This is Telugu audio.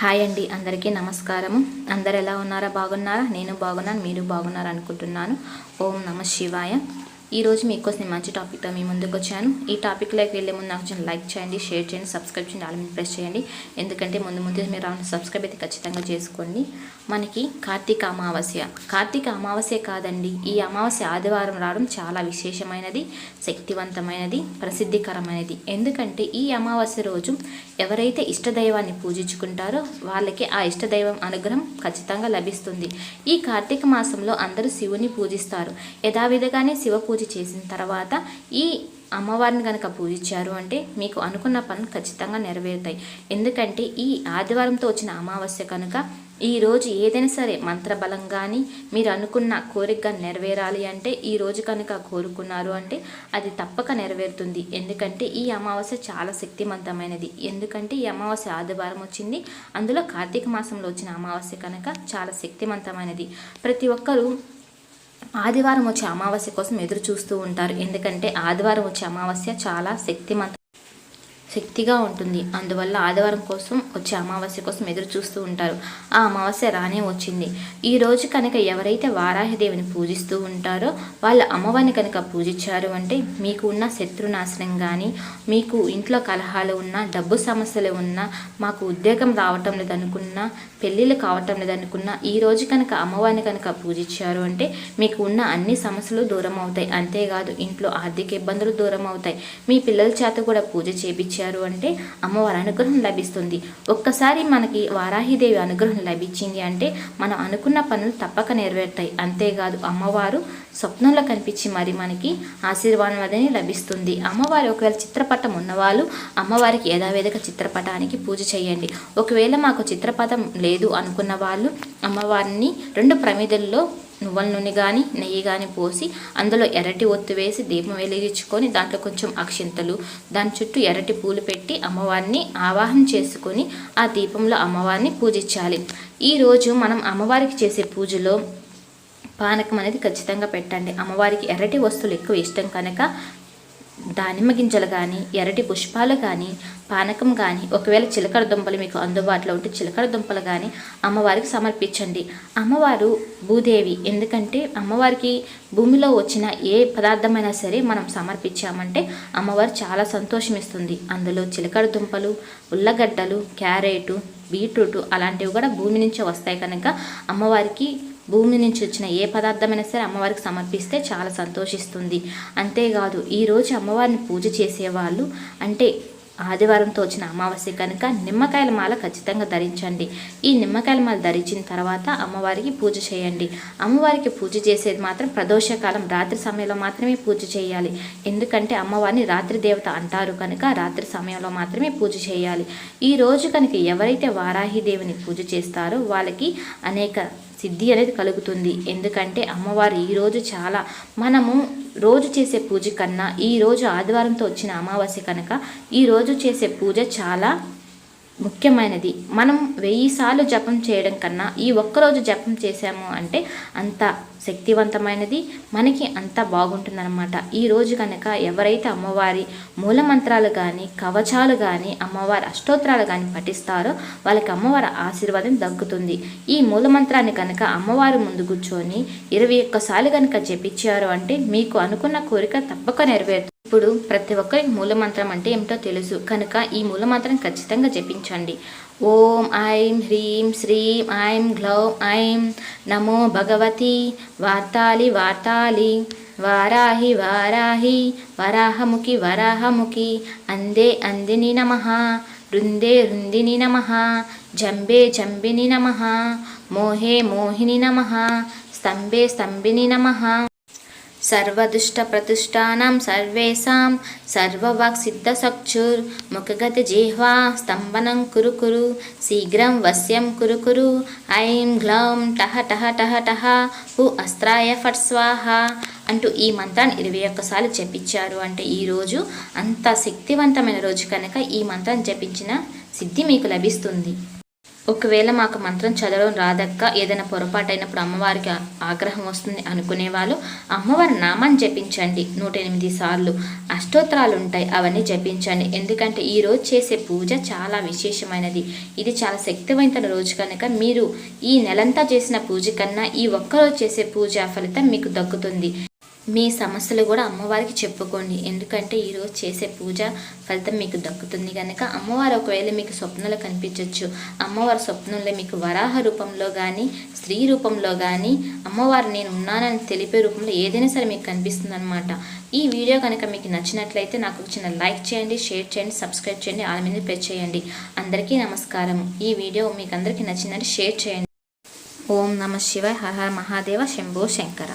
హాయ్ అండి అందరికీ నమస్కారము అందరు ఎలా ఉన్నారా? బాగున్నారా? నేను బాగున్నాను మీరు బాగున్నారు అనుకుంటున్నాను. ఓం నమ శివాయ. ఈరోజు మీకోసం నేను మంచి టాపిక్తో మీ ముందుకు వచ్చాను. ఈ టాపిక్లోకి వెళ్ళే ముందు నాకు కొంచెం లైక్ చేయండి షేర్ చేయండి సబ్స్క్రైబ్ చేయండి ఆల్ ప్రెస్ చేయండి. ఎందుకంటే ముందు ముందు మీరు రావాలని సబ్స్క్రైబ్ అయితే ఖచ్చితంగా చేసుకోండి. మనకి కార్తీక అమావాస్య. కార్తీక అమావాస్య కాదండి ఈ అమావాస్య ఆదివారం రావడం చాలా విశేషమైనది శక్తివంతమైనది ప్రసిద్ధికరమైనది. ఎందుకంటే ఈ అమావాస్య రోజు ఎవరైతే ఇష్టదైవాన్ని పూజించుకుంటారో వాళ్ళకి ఆ ఇష్టదైవం అనుగ్రహం ఖచ్చితంగా లభిస్తుంది. ఈ కార్తీక మాసంలో అందరూ శివుని పూజిస్తారు. యథావిధిగానే శివ పూజ చేసిన తర్వాత ఈ అమ్మవారిని కనుక పూజించారు అంటే మీకు అనుకున్న పనులు ఖచ్చితంగా నెరవేరుతాయి. ఎందుకంటే ఈ ఆదివారంతో వచ్చిన అమావాస్య కనుక ఈ రోజు ఏదైనా సరే మంత్రబలం కానీ మీరు అనుకున్న కోరిక నెరవేరాలి అంటే ఈ రోజు కనుక కోరుకున్నారు అంటే అది తప్పక నెరవేరుతుంది. ఎందుకంటే ఈ అమావాస్య చాలా శక్తివంతమైనది ఎందుకంటే ఈ అమావాస్య ఆదివారం వచ్చింది. అందులో కార్తీక మాసంలో వచ్చిన అమావాస్య కనుక చాలా శక్తివంతమైనది ప్రతి ఒక్కరూ ఆదివారం వచ్చే అమావాస్య కోసం ఎదురు చూస్తూ ఉంటారు. ఎందుకంటే ఆదివారం వచ్చే అమావాస్య చాలా శక్తిమంత శక్తిగా ఉంటుంది. అందువల్ల ఆదివారం కోసం వచ్చే అమావాస్య కోసం ఎదురు చూస్తూ ఉంటారు. ఆ అమావాస్య రానే వచ్చింది. ఈ రోజు కనుక ఎవరైతే వారాహిదేవిని పూజిస్తూ ఉంటారో వాళ్ళ అమ్మవారిని కనుక పూజించారు అంటే మీకు ఉన్న శత్రునాశనం కానీ మీకు ఇంట్లో కలహాలు ఉన్నా డబ్బు సమస్యలు ఉన్నా మాకు ఉద్యోగం రావటం లేదనుకున్నా పెళ్ళిళ్ళు కావటం లేదనుకున్నా ఈ రోజు కనుక అమ్మవారిని కనుక పూజించారు అంటే మీకు ఉన్న అన్ని సమస్యలు దూరం అవుతాయి. అంతేకాదు ఇంట్లో ఆర్థిక ఇబ్బందులు దూరం అవుతాయి. మీ పిల్లల చేత కూడా పూజ చేపించారు. అంటే అమ్మవారి అనుగ్రహం లభిస్తుంది. ఒక్కసారి మనకి వారాహిదేవి అనుగ్రహం లభించింది అంటే మనం అనుకున్న పనులు తప్పక నెరవేరుతాయి. అంతేకాదు అమ్మవారు స్వప్నంలో కనిపించి మరి మనకి ఆశీర్వాదం అనేది లభిస్తుంది. అమ్మవారి ఒకవేళ చిత్రపటం ఉన్నవాళ్ళు అమ్మవారికి యథావేదిక చిత్రపటానికి పూజ చేయండి. ఒకవేళ మాకు చిత్రపటం లేదు అనుకున్న వాళ్ళు అమ్మవారిని రెండు ప్రమిదల్లో నువ్వుల నూనె కానీ నెయ్యి కానీ పోసి అందులో ఎర్రటి ఒత్తు వేసి దీపం వెలిగించుకొని దాంట్లో కొంచెం అక్షింతలు దాని చుట్టూ ఎర్రటి పూలు పెట్టి అమ్మవారిని ఆవాహన చేసుకొని ఆ దీపంలో అమ్మవారిని పూజించాలి. ఈరోజు మనం అమ్మవారికి చేసే పూజలో పానకం అనేది ఖచ్చితంగా పెట్టండి. అమ్మవారికి ఎర్రటి వస్తువులు ఎక్కువ ఇష్టం కనుక దానిమ్మ గింజలు కానీ ఎర్రటి పుష్పాలు కానీ పానకం కానీ ఒకవేళ చిలకడ దుంపలు మీకు అందుబాటులో ఉంటే చిలకడ దుంపలు కానీ అమ్మవారికి సమర్పించండి. అమ్మవారు భూదేవి. ఎందుకంటే అమ్మవారికి భూమిలో వచ్చిన ఏ పదార్థమైనా సరే మనం సమర్పించామంటే అమ్మవారు చాలా సంతోషమిస్తుంది. అందులో చిలకడ దుంపలు ఉల్లగడ్డలు క్యారెటు బీట్రూట్ అలాంటివి కూడా భూమి నుంచే వస్తాయి కనుక అమ్మవారికి భూమి నుంచి వచ్చిన ఏ పదార్థమైనా సరే అమ్మవారికి సమర్పిస్తే చాలా సంతోషిస్తుంది. అంతేకాదు ఈరోజు అమ్మవారిని పూజ చేసేవాళ్ళు అంటే ఆదివారంతో వచ్చిన అమావాస్య కనుక నిమ్మకాయల మాల ఖచ్చితంగా ధరించండి. ఈ నిమ్మకాయల మాల ధరించిన తర్వాత అమ్మవారికి పూజ చేయండి. అమ్మవారికి పూజ చేసేది మాత్రం ప్రదోషకాలం రాత్రి సమయంలో మాత్రమే పూజ చేయాలి. ఎందుకంటే అమ్మవారిని రాత్రి దేవత అంటారు కనుక రాత్రి సమయంలో మాత్రమే పూజ చేయాలి. ఈ రోజు కనుక ఎవరైతే వారాహి దేవిని పూజ చేస్తారో వాళ్ళకి అనేక సిద్ధి అనేది కలుగుతుంది. ఎందుకంటే అమ్మవారు ఈరోజు చాలా మనము రోజు చేసే పూజ కన్నా ఈరోజు ఆదివారంతో వచ్చిన అమావాస్య కనుక ఈరోజు చేసే పూజ చాలా ముఖ్యమైనది. మనం వెయ్యి సార్లు జపం చేయడం కన్నా ఈ ఒక్కరోజు జపం చేశాము అంటే అంత శక్తివంతమైనది. మనకి అంత బాగుంటుందన్నమాట. ఈ రోజు కనుక ఎవరైతే అమ్మవారి మూలమంత్రాలు కానీ కవచాలు కానీ అమ్మవారి అష్టోత్తరాలు కానీ పఠిస్తారో వాళ్ళకి అమ్మవారి ఆశీర్వాదం దక్కుతుంది. ఈ మూలమంత్రాన్ని కనుక అమ్మవారి ముందు కూర్చొని ఇరవై ఒక్కసార్లు కనుక జపించారు అంటే మీకు అనుకున్న కోరిక తప్పక నెరవేరుతుంది. ఇప్పుడు ప్రతి ఒక్కరికి మూలమంత్రం అంటే ఏమిటో తెలుసు. కనుక ఈ మూలమంత్రం ఖచ్చితంగా జపించండి. ఓం ఐం హ్రీం శ్రీం ఐం గ్లౌం ఐం నమో భగవతి వార్తాలి వార్తాలి వారాహి వారాహి వరాహముఖి వరాహముఖి అందే అందిని నమ రుందే రుందిని నమ జంబే జంబిని నమ మోహే మోహిని నమ స్తంభే స్తంభిని నమ సర్వదుష్టప్రతిష్టానాం సర్వేషాం సర్వవాక్ సిద్ధసక్షుర్ ముఖగతి జిహ్వా స్తంభనం కురు కురు శీఘ్రం వశ్యం కురు కురు ఐం గ్లౌం టహ టహ టహ టహ హు అస్త్రాయ ఫట్ స్వాహ అంటూ ఈ మంత్రాన్ని ఇరవై ఒక్కసార్లు చెప్పించారు అంటే ఈరోజు అంత శక్తివంతమైన రోజు కనుక ఈ మంత్రాన్ని జపించిన సిద్ధి మీకు లభిస్తుంది. ఒకవేళ మాకు మంత్రం చదవడం రాదక్క ఏదైనా పొరపాటైనప్పుడు అమ్మవారికి ఆగ్రహం వస్తుంది అనుకునే వాళ్ళు అమ్మవారి నామాన్ని జపించండి. నూట ఎనిమిది సార్లు అష్టోత్తరాలు ఉంటాయి అవన్నీ జపించండి. ఎందుకంటే ఈ రోజు చేసే పూజ చాలా విశేషమైనది. ఇది చాలా శక్తివంతమైన రోజు కనుక మీరు ఈ నెలంతా చేసిన పూజ కన్నా ఈ ఒక్కరోజు చేసే పూజ ఫలితం మీకు దక్కుతుంది. మీ సమస్యలు కూడా అమ్మవారికి చెప్పుకోండి. ఎందుకంటే ఈరోజు చేసే పూజ ఫలితం మీకు దక్కుతుంది కనుక అమ్మవారు ఒకవేళ మీకు స్వప్నంలో కనిపించవచ్చు అమ్మవారి స్వప్నంలో మీకు వరాహ రూపంలో కానీ స్త్రీ రూపంలో కానీ అమ్మవారు నేను ఉన్నానని తెలిపే రూపంలో ఏదైనా సరే మీకు కనిపిస్తుంది అనమాట ఈ వీడియో కనుక మీకు నచ్చినట్లయితే నాకు చిన్న లైక్ చేయండి షేర్ చేయండి సబ్స్క్రైబ్ చేయండి ఆల్ మీద ప్రెస్ చేయండి. అందరికీ నమస్కారం. ఈ వీడియో మీకు అందరికీ నచ్చిందని షేర్ చేయండి. ఓం నమ శివాయ హర హర మహాదేవ శంభో శంకర.